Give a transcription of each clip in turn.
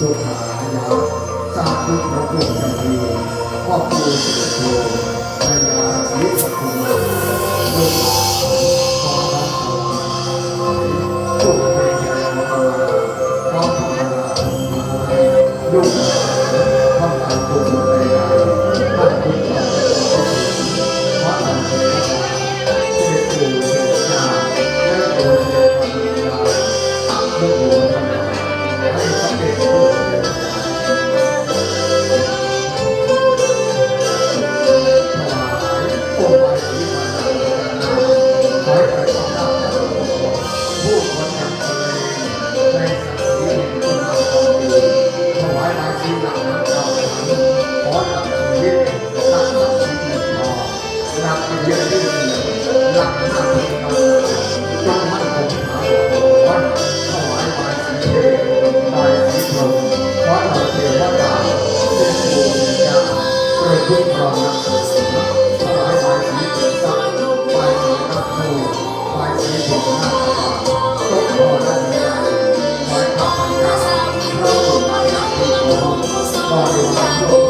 สุขายาสาธุพระพุทธมีพ่อครูสุโธพระยาวิปปุมาลูกลูก Oh,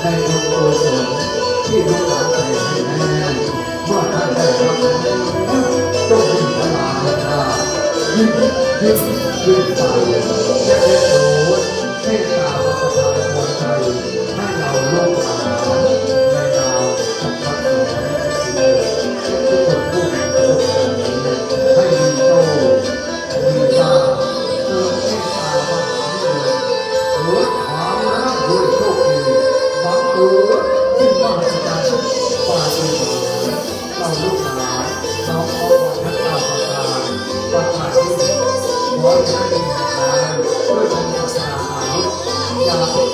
ให้ทุกคนที่รู้หลักใจให้แน่ว่าท่านได้ทำต้องมีพลังยิ้มยิ้มยิ้มไป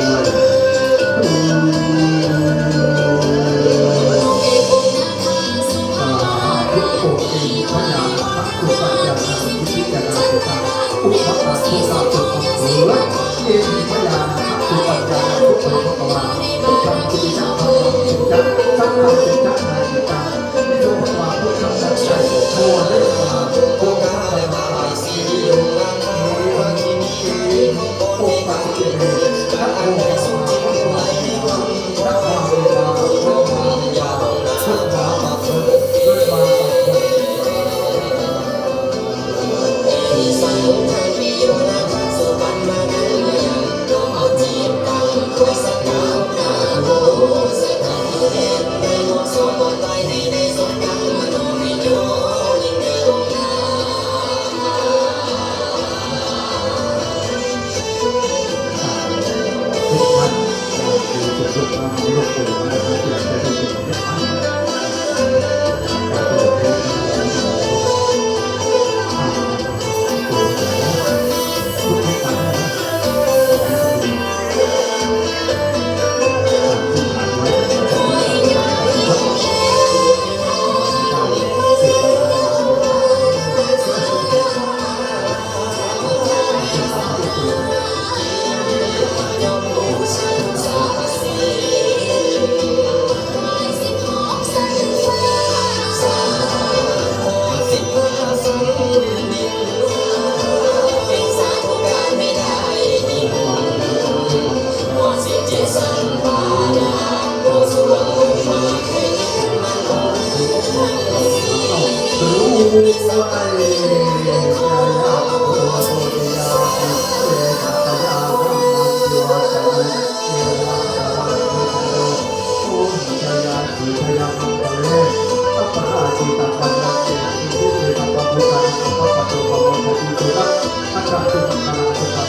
ย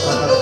ลัง